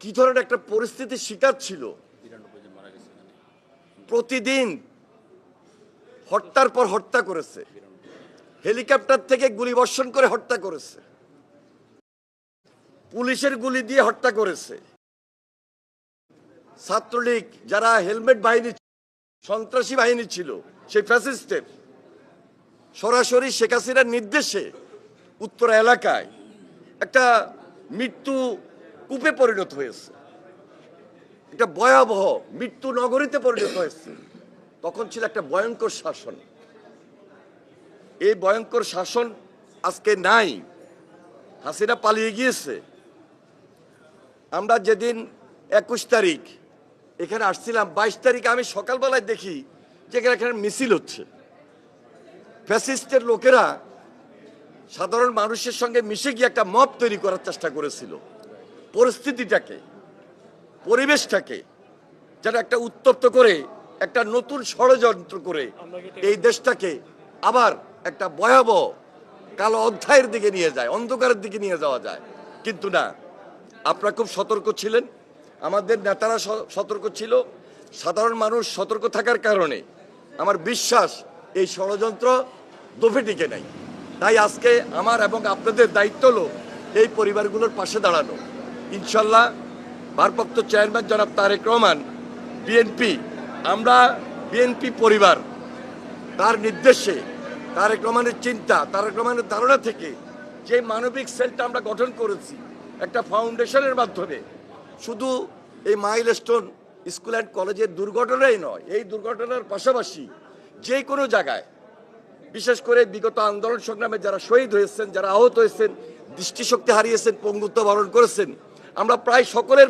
কি ধরনের একটা পরিস্থিতির শিকার ছিল? প্রতিদিন হত্যার পর হত্যা করেছে। হেলিকপ্টার থেকে গুলি বর্ষণ করে হত্যা করেছে। পুলিশের গুলি দিয়ে হত্যা করেছে। ছাত্রলীগ যারা হেলমেট বাহিনী, সন্ত্রাসী বাহিনী ছিল, সেই ফ্যাসিস্টের সরাসরি শেখ হাসিনার নির্দেশে উত্তর এলাকায় একটা মৃত্যু কূপে পরিণত হয়েছে। একটা ভয়াবহ, মৃত্যু নগরীতে পরিণত হয়েছে। তখন ছিল একটা ভয়ঙ্কর শাসন। এই ভয়ঙ্কর শাসন আজকে নাই। হাসিনা পালিয়ে গিয়েছে। আমরা যেদিন একুশ তারিখ এখানে আসছিলাম, বাইশ তারিখ আমি সকালবেলায় দেখি যে এখানে এখানে মিছিল হচ্ছে। ফ্যাসিস্টের লোকেরা সাধারণ মানুষের সঙ্গে মিশে গিয়ে একটা মব তৈরি করার চেষ্টা করেছিল। পরিস্থিতিটাকে, পরিবেশটাকে যেন একটা উত্তপ্ত করে, একটা নতুন ষড়যন্ত্র করে এই দেশটাকে আবার একটা ভয়াবহ কালো অধ্যায়ের দিকে নিয়ে যায়, অন্ধকারের দিকে নিয়ে যাওয়া যায়। কিন্তু না, আপনারা খুব সতর্ক ছিলেন। আমাদের নেতারা সতর্ক ছিল। সাধারণ মানুষ সতর্ক থাকার কারণে আমার বিশ্বাস এই ষড়যন্ত্র দফে টিকে নাই। তাই আজকে আমার এবং আপনাদের দায়িত্ব হলো এই পরিবারগুলোর পাশে দাঁড়ানো। ইনশাল্লাহ ভারপ্রাপ্ত চেয়ারম্যান জনাব তারেক রহমান, বিএনপি, আমরা বিএনপি পরিবার, তার নির্দেশে তারেক রহমানের চিন্তা, তারেক রহমানের ধারণা থেকে যে মানবিক সেলটা আমরা গঠন করেছি, একটা ফাউন্ডেশনের মাধ্যমে, শুধু এই মাইলস্টোন স্কুল অ্যান্ড কলেজের দুর্ঘটনাই নয়, এই দুর্ঘটনার পাশাপাশি যে কোনো জায়গায়, বিশেষ করে বিগত আন্দোলন সংগ্রামে যারা শহীদ হয়েছেন, যারা আহত হয়েছেন, দৃষ্টিশক্তি হারিয়েছেন, পঙ্গুত্ব বরণ করেছেন আমরা প্রায় সকলের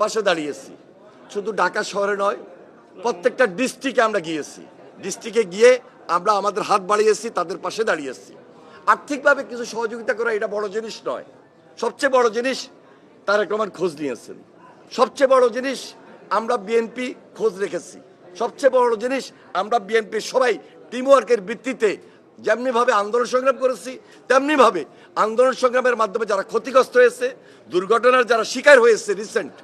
পাশে দাঁড়িয়েছি। শুধু ঢাকা শহরে নয়, প্রত্যেকটা ডিস্ট্রিক্টে আমরা গিয়েছি। ডিস্ট্রিক্টে গিয়ে আমরা আমাদের হাত বাড়িয়েছি, তাদের পাশে দাঁড়িয়েছি। আর্থিকভাবে কিছু সহযোগিতা করা এটা বড় জিনিস নয়। সবচেয়ে বড় জিনিস তারেক রহমান খোঁজ নিয়েছেন। সবচেয়ে বড় জিনিস আমরা বিএনপি খোঁজ রেখেছি। সবচেয়ে বড় জিনিস আমরা বিএনপির সবাই টিমওয়ার্কের ভিত্তিতে যেমনিভাবে আন্দোলন সংগ্রাম করেছি তেমনিভাবে আন্দোলন সংগ্রামের মাধ্যমে যারা ক্ষতিগ্রস্ত হয়েছে, দুর্ঘটনার যারা শিকার হয়েছে রিসেন্ট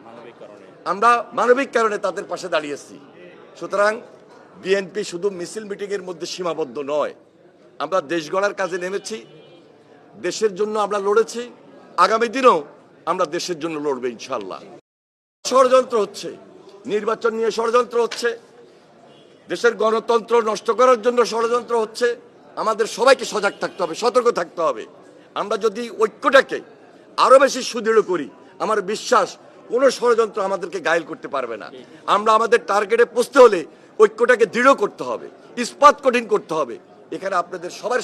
আমরা মানবিক কারণে তাদের পাশে দাঁড়িয়েছি। সুতরাং বিএনপি শুধু মিছিল মিটিংয়ের মধ্যে সীমাবদ্ধ নয়, আমরা দেশ গড়ার কাজে নেমেছি, দেশের জন্য আমরা লড়েছি, আগামী দিনেও আমরা দেশের জন্য লড়বে ইনশাল্লাহ ষড়যন্ত্র হচ্ছে, নির্বাচন নিয়ে ষড়যন্ত্র হচ্ছে, দেশের গণতন্ত্র নষ্ট করার জন্য ষড়যন্ত্র হচ্ছে আমাদের সবাইকে সজাগ থাকতে হবে, সতর্ক থাকতে হবে। আমরা যদি ঐক্যটাকে আরও বেশি সুদৃঢ় করি, আমার বিশ্বাস কোনো ষড়যন্ত্র আমাদেরকে গায়েল করতে পারবে না। আমরা আমাদের টার্গেটে পৌঁছতে হলে ঐক্যটাকে দৃঢ় করতে হবে, ইস্পাত কঠিন করতে হবে। এখানে আপনাদের সবার